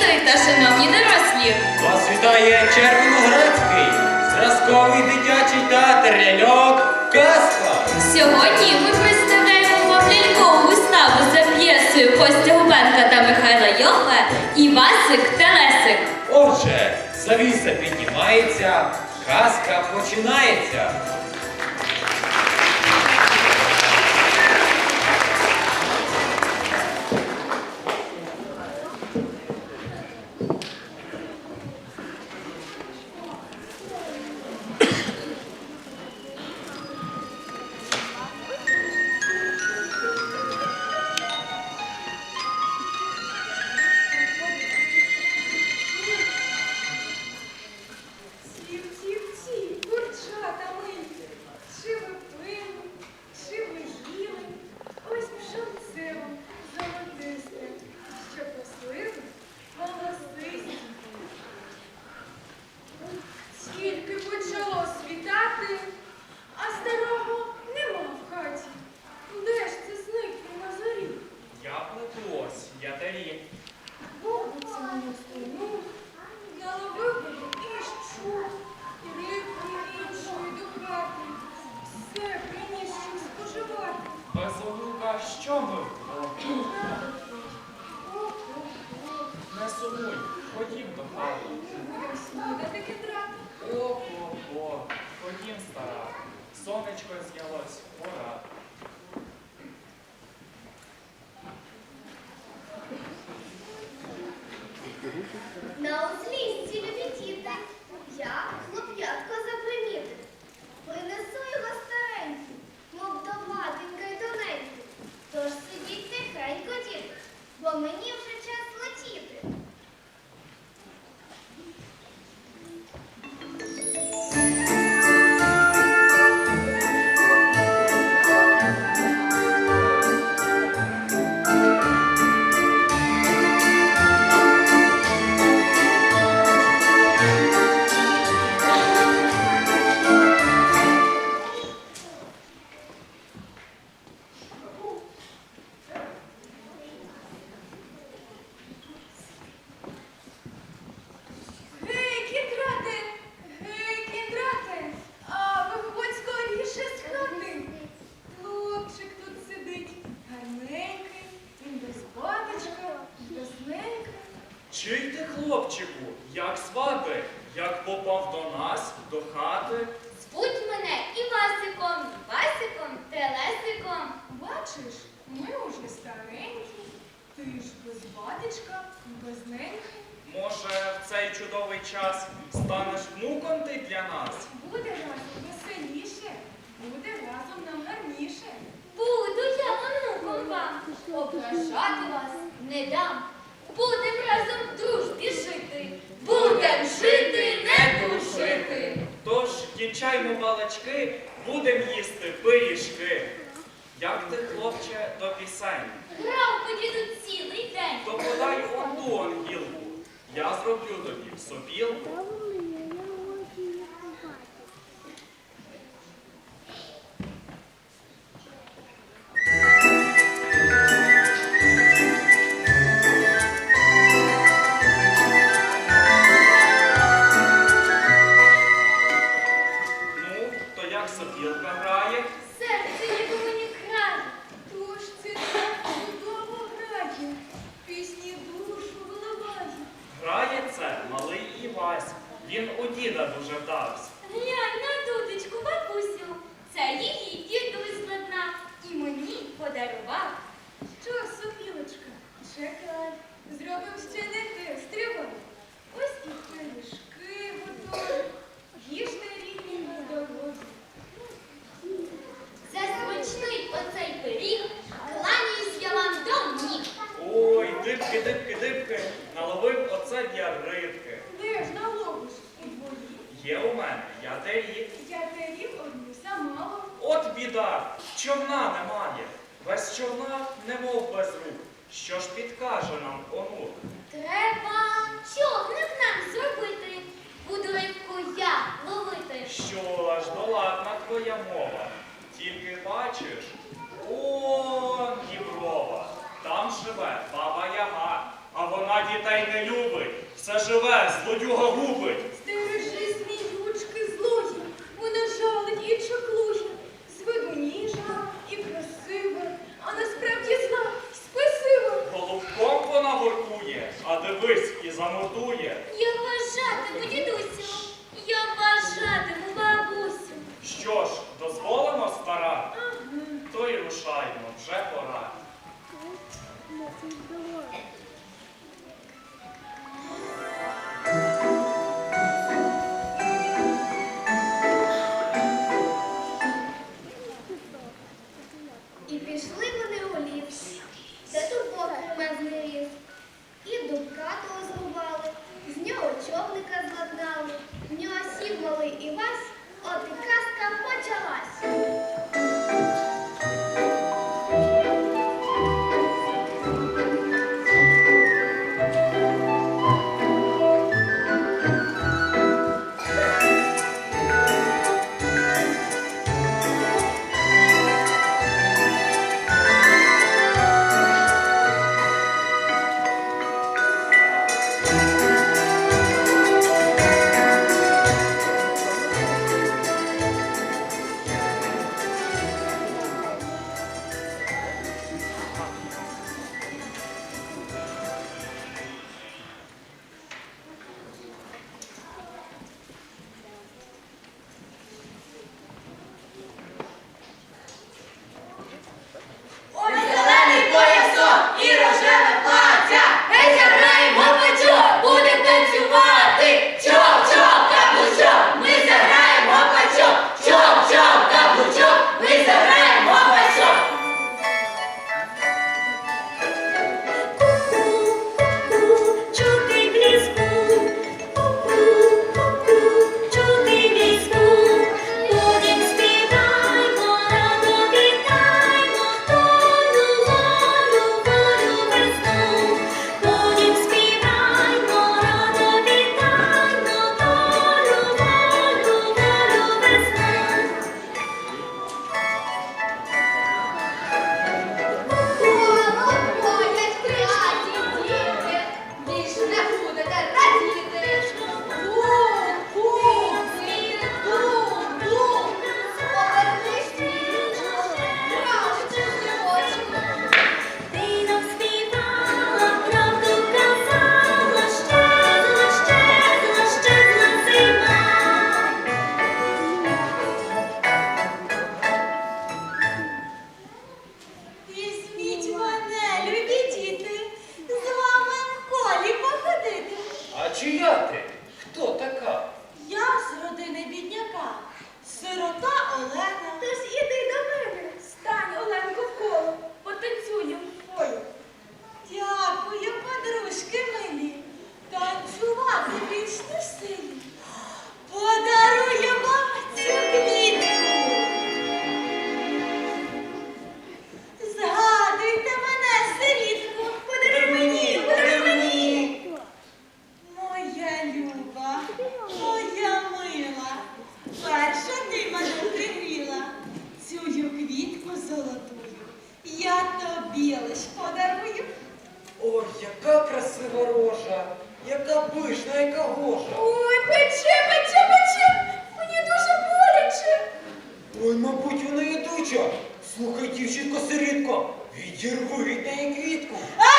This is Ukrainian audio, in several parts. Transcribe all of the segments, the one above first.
Та шановні дорослі! Вас вітає Червоноградський, зразковий дитячий театр ляльок Казка. Сьогодні ми представляємо вам лялькову виставу за п'єсою Костя Губенка та Михайла Йохла Івасик та Лесик. Отже, завіса піднімається, казка починається. Плету ось, я мені ловив і щур, і рибку іншої до хати. Все приніс, щоб споживати. Без онука що ми Чий хлопчику, як звати, як попав до нас, до хати? Звуть мене Івасиком, Васиком, Телесиком. Бачиш, ми уже старенькі, ти ж без батечка, без неньки. Може, в цей чудовий час станеш внуком ти для нас? Буде разом веселіше, буде разом нам гарніше. Буду я онуком вам, ображати вас не дам. Будем разом в дружбі жити, будем жити, не душити. Тож кінчаймо балачки, будем їсти пиріжки. Як ти, хлопче, до пісень, Грав по діду цілий день. то подай одну ангілку. Я зроблю тобі сопілку. Подарував. Що, Софілочка, чекай, зробив ще не ти, стрибав. Ось і Чорна човна, немов без рук. Що ж підкаже нам онук? Треба човник нам зробити, буду рибку я ловити. Що ж, доладна твоя мова. Тільки бачиш, он єврова, Там живе баба яга, а вона дітей не любить. Все живе, злодюга губить. І пішли вони. хороша, яка пишна, яка гоша. Ой, пече, пече, пече. Мені дуже боляче. Ой, мабуть, вона ядуча. Слухай, дівчинко, сирідко, відірву від неї квітку. А!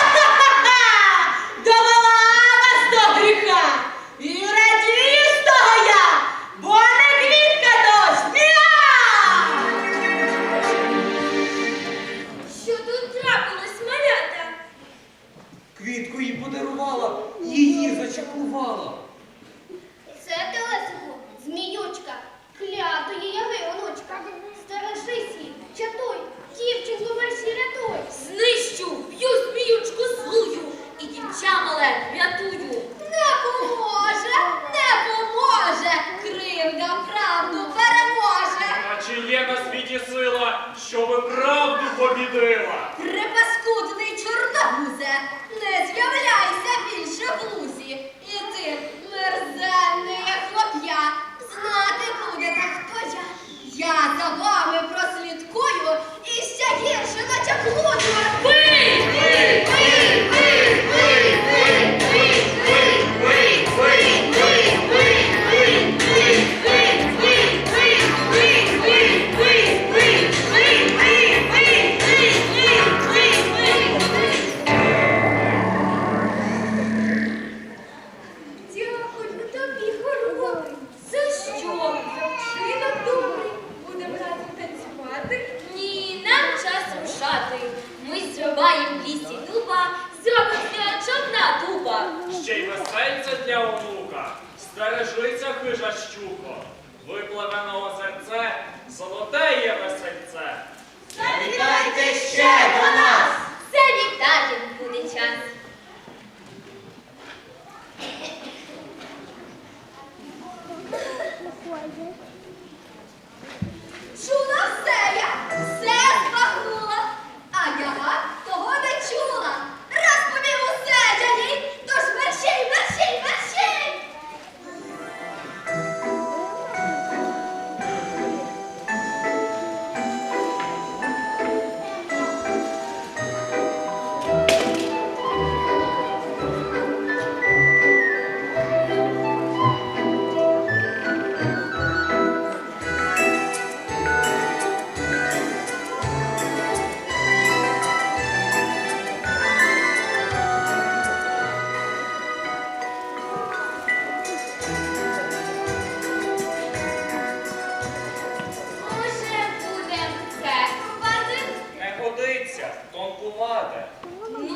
бажаєте? Ну,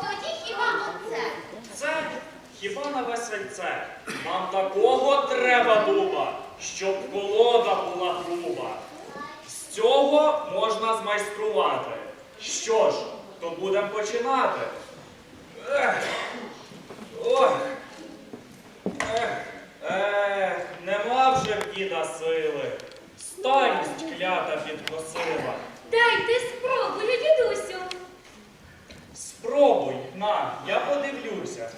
тоді хіба оце? Це хіба на весельце? Нам такого треба дуба, щоб колода була груба. З цього можна змайструвати. Що ж, то будемо починати. Ех, ох, ех, ех, нема вже біда сили. Старість клята підкосила. Дайте спробую, дідусю. Спробуй на, я подивлюся.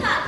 Look up.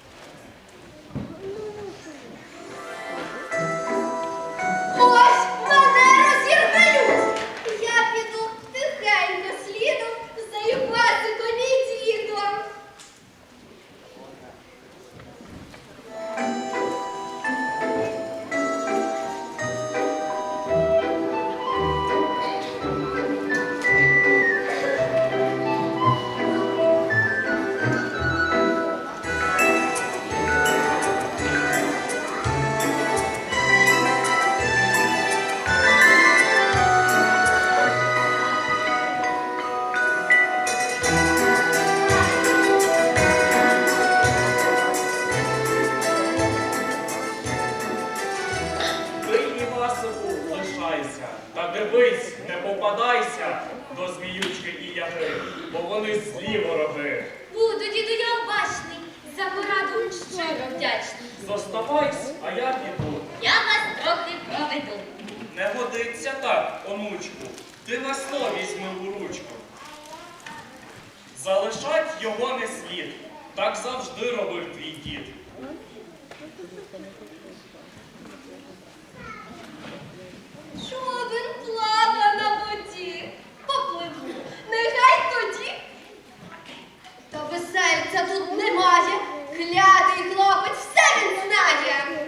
Повертайся до зміючки і яри, бо вони зліво роби. Буду, діду, я обачний, за пораду щиро вдячний. Зоставайся, а я піду. Я вас трохи проведу. Не годиться так, онучку. Ти на слові візьми у ручку. Залишать його не слід. Так завжди робив твій дід. серця тут немає, клятий хлопець все він знає.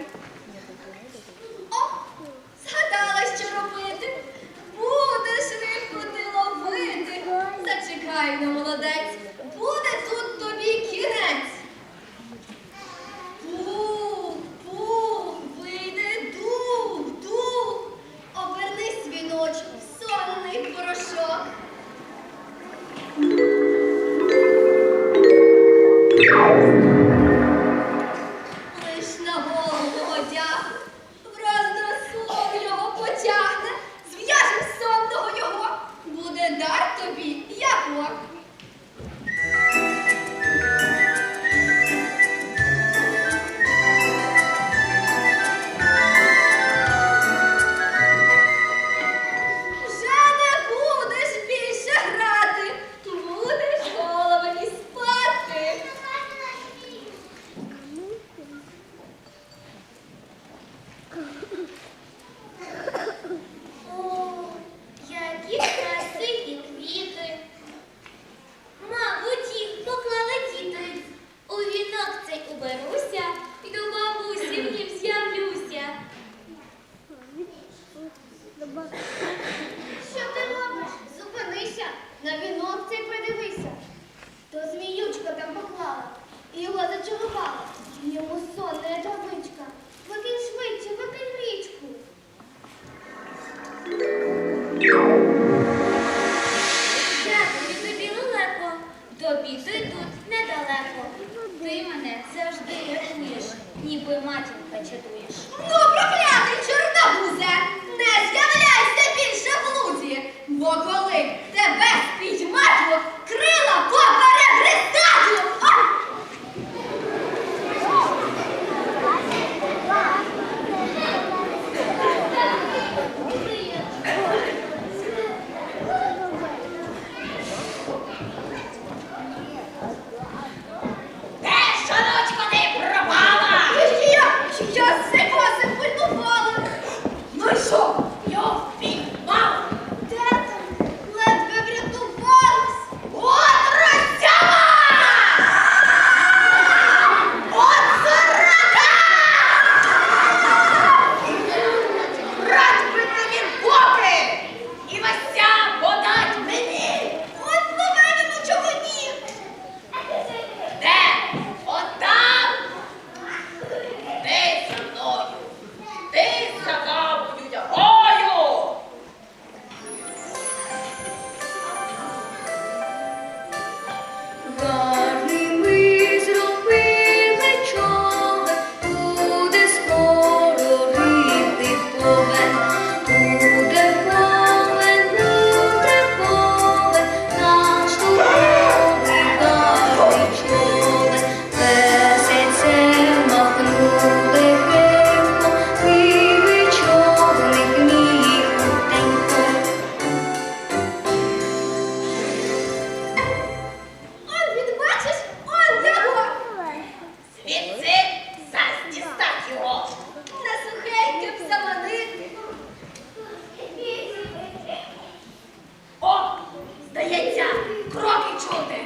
Дивіться, кроки чути.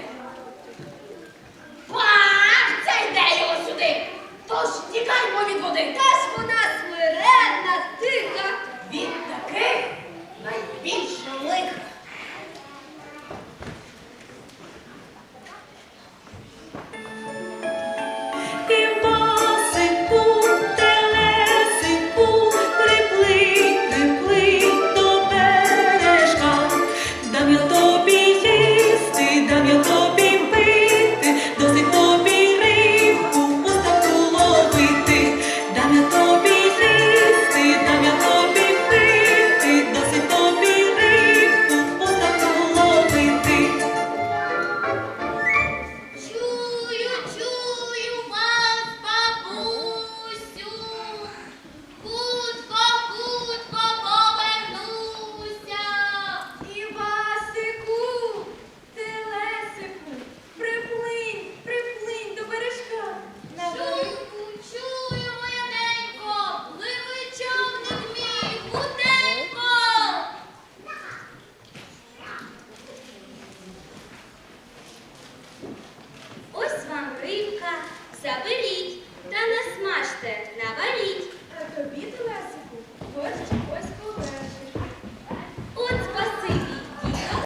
Бах! Це йде його сюди. Тож тікаймо від води. Теж вона